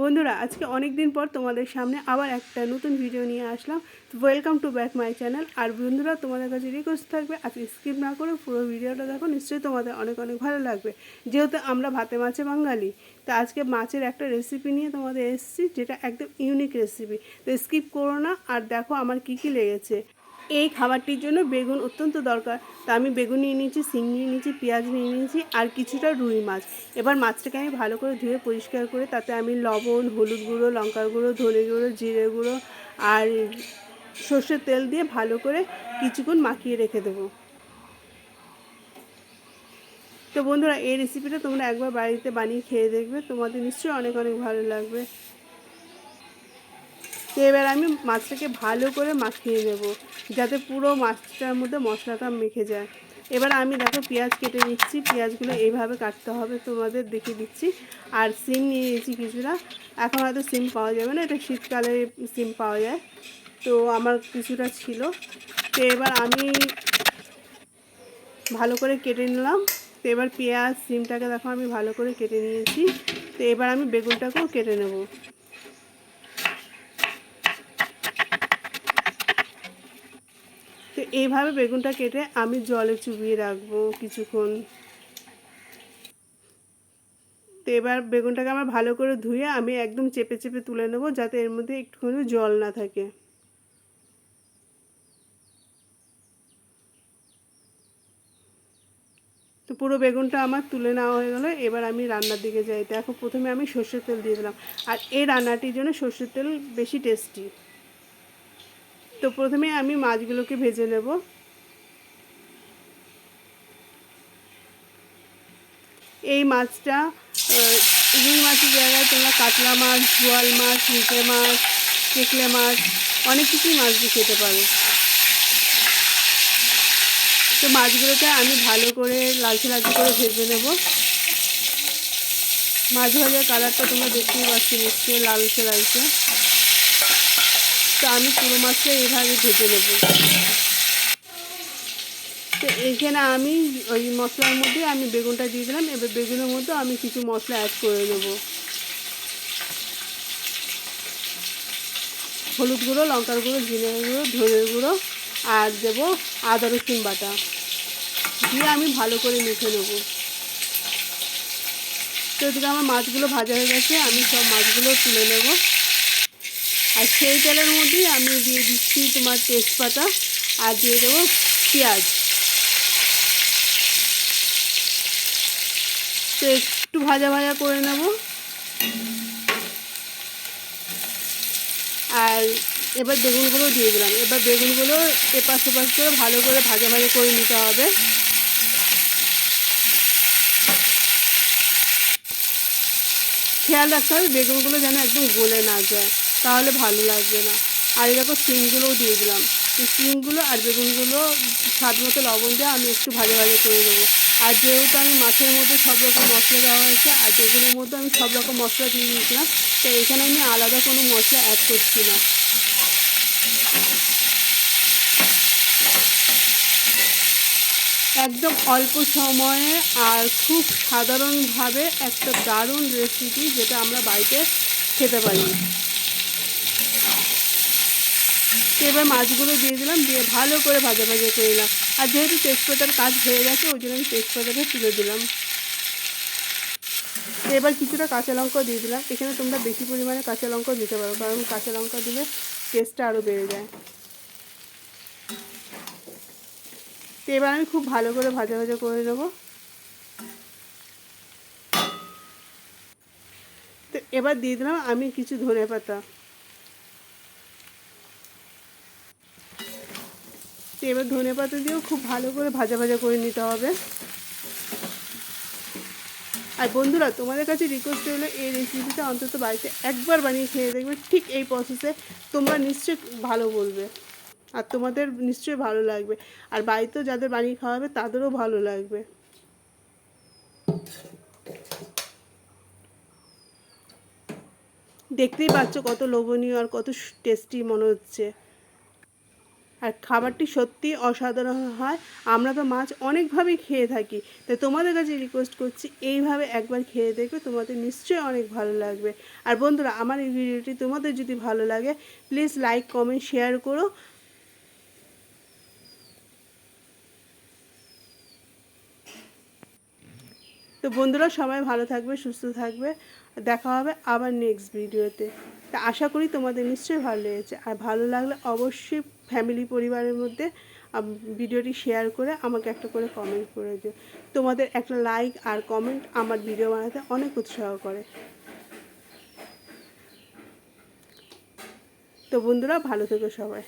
বন্ধুরা, আজকে অনেক দিন পর তোমাদের সামনে আবার একটা নতুন ভিডিও নিয়ে আসলাম। Welcome to back my channel আর বন্ধুরা, তোমাদের কাছে রিকোয়েস্ট থাকবে আজকে স্কিপ না করে পুরো ভিডিওটা দেখো, নিশ্চয়ই তোমাদের অনেক অনেক ভালো লাগবে। যেহেতু আমরা ভাতে মাছে বাঙালি, তো আজকে মাছের একটা রেসিপি নিয়ে তোমাদের এসেছি, যেটা একদম ইউনিক রেসিপি তো স্কিপ করো না, আর দেখো আমার কি কি লেগেছে। এই খাবারটির জন্য বেগুন অত্যন্ত দরকার। তা আমি বেগুন নিয়ে নিয়েছি সিম নিয়ে নিয়েছি, পেঁয়াজ নিয়ে নিয়েছি আর কিছুটা রুই মাছ। এবার মাছটাকে আমি ভালো করে ধুয়ে পরিষ্কার করে তাতে আমি লবণ, হলুদ গুঁড়ো, লঙ্কার গুঁড়ো, ধনে গুঁড়ো, জিরে গুঁড়ো আর সর্ষের তেল দিয়ে ভালো করে কিছুক্ষণ মাখিয়ে রেখে দেবো। তো বন্ধুরা, এই রেসিপিটা তোমরা একবার বাড়িতে বানিয়ে খেয়ে দেখবে। তোমাদের নিশ্চয়ই অনেক অনেক ভালো লাগবে। তো এবার আমি মাছটাকে ভালো করে মাখিয়ে নেব, যাতে পুরো মাছটার মধ্যে মশলাটা মেখে যায়। এবার আমি দেখো পেঁয়াজ কেটে নিচ্ছি, পেঁয়াজগুলো এইভাবে কাটতে হবে, তোমাদের দেখিয়ে দিচ্ছি। আর সিম নিয়ে নিয়েছি কিছুটা, এখন হয়তো সিম পাওয়া যাবে না, এটা শীতকালে সিম পাওয়া যায়, তো আমার কিছুটা ছিল। তো এবার আমি ভালো করে কেটে নিলাম। তো এবার পেঁয়াজ, সিমটাকে দেখো আমি ভালো করে কেটে নিয়েছি। তো এবার আমি বেগুনটাকেও কেটে নেব। এইভাবে বেগুনটা কেটে আমি জলে চুবিয়ে রাখব কিছুক্ষণ। তো এবার বেগুনটাকে আমার ভালো করে ধুয়ে আমি একদম চেপে চেপে তুলে নেব যাতে এর মধ্যে একটুখানি জল না থাকে। তো পুরো বেগুনটা আমার তুলে নেওয়া হয়ে গেলো, এবার আমি রান্নার দিকে যাই। দেখো, প্রথমে আমি সর্ষের তেল দিয়ে দিলাম। আর এই রান্নাটির জন্য সর্ষের তেল বেশি টেস্টি তো প্রথমে আমি মাছগুলোকে ভেজে নেব। এই মাছটা রুই মাছের জায়গায় তোমরা কাতলা মাছ বোয়াল মাছ মিটে মাছ, কেকলে মাছ, অনেক কিছুই মাছ দিয়ে খেতে পারো। তো মাছগুলোকে আমি ভালো করে লালচে লালচে করে ভেজে নেব। মাছ ভাজার কালারটা তোমরা দেখতেই পাচ্ছ নিশ্চয়ই লালচে লালচে। তো আমি পুরো মাছটা এইভাবে ভেজে নেব। তো এখানে আমি ওই মশলার মধ্যে আমি বেগুনটা দিয়ে দিলাম। এবার বেগুনের মধ্যে আমি কিছু মশলা অ্যাড করে নেব। হলুদ গুঁড়ো, লঙ্কার গুঁড়ো জিরে গুঁড়ো, ধনের গুঁড়ো, আর দেব আদা, রসুন বাটা। দিয়ে আমি ভালো করে মেখে নেব। তো এদিকে আমার মাছগুলো ভাজা হয়ে গেছে। আমি সব মাছগুলো তুলে নেব। আর সেই তেলের মধ্যেই আমি দিয়ে দিচ্ছি তোমার তেজপাতা আর দিয়ে দেবো পেঁয়াজ। তো একটু ভাজা ভাজা করে নেব। আর এবার বেগুনগুলো দিয়ে দিলাম। এবার বেগুনগুলো এপাশ ওপাশ করে ভালো করে ভাজা ভাজা করে নিতে হবে। খেয়াল রাখতে হবে বেগুনগুলো যেন একদম গলে না যায়। তাহলে ভালো লাগবে না। আর এরকম সিমগুলোও দিয়ে দিলাম। সিমগুলো আর বেগুনগুলো স্বাদ মতো লবণ দিয়ে আমি একটু ভাজা ভাজা করে দেবো। আর যেহেতু আমি মাছের মধ্যে সব রকম মশলা দেওয়া হয়েছে, আর বেগুনের মধ্যে আমি সব রকম মশলা দিয়ে দিয়েছিলাম, তো এখানে আমি আলাদা কোনো মশলা অ্যাড করছি না। একদম অল্প সময়ে আর খুব সাধারণভাবে একটা দারুণ রেসিপি যেটা আমরা বাড়িতে খেতে পারি। এবার মাছগুলো দিয়ে দিলাম, দিয়ে ভালো করে ভাজা ভাজা করে নিলাম। আর যেহেতু তেজপাতার কাজ হয়ে গেছে, ওই জন্য আমি তেজপাতাটা তুলে দিলাম। এবার কিছুটা কাঁচা লঙ্কা দিয়ে দিলাম। এখানে তোমরা বেশি পরিমাণে কাঁচা লঙ্কা দিতে পারো, কারণ কাঁচা লঙ্কা দিলে টেস্টটা আরও বেড়ে যায়। তো এবার আমি খুব ভালো করে ভাজা ভাজা করে দেবো তো এবার দিয়ে দিলাম আমি কিছু ধনে পাতা তো এবার ধনে পাতা দিয়েও খুব ভালো করে ভাজা ভাজা করে নিতে হবে। আর বন্ধুরা, তোমাদের কাছে রিকোয়েস্ট হলো এই রেসিপিটা অন্তত বাড়িতে একবার বানিয়ে খেয়ে দেখবে, ঠিক এই প্রসেসে তোমরা নিশ্চয়ই ভালো বলবে। আর তোমাদের নিশ্চয়ই ভালো লাগবে। আর বাড়িতেও যাদের বানিয়ে খাওয়াবে, তাদেরও ভালো লাগবে। দেখতেই পাচ্ছ কত লোভনীয় আর কত টেস্টি মনে হচ্ছে। আর খাবারটি সত্যি অসাধারণ হয়। আমরা তো মাছ অনেকভাবেই খেয়ে থাকি। তাই তোমাদের কাছে রিকোয়েস্ট করছি, এইভাবে একবার খেয়ে দেখবে তোমাদের নিশ্চয়ই অনেক ভালো লাগবে। আর বন্ধুরা, আমার এই ভিডিওটি তোমাদের যদি ভালো লাগে প্লিজ লাইক কমেন্ট শেয়ার করো। তো বন্ধুরা, সবাই ভালো থাকবে, সুস্থ থাকবে। দেখা হবে আবার নেক্সট ভিডিওতে তা আশা করি তোমাদের নিশ্চয়ই ভালো লেগেছে। আর ভালো লাগলে অবশ্যই ফ্যামিলি পরিবারের মধ্যে ভিডিওটি শেয়ার করে আমাকে একটা করে কমেন্ট করে দিও। তোমাদের একটা লাইক আর কমেন্ট আমার ভিডিও বানাতে অনেক উৎসাহ করে। তো বন্ধুরা, ভালো থেকো সবাই।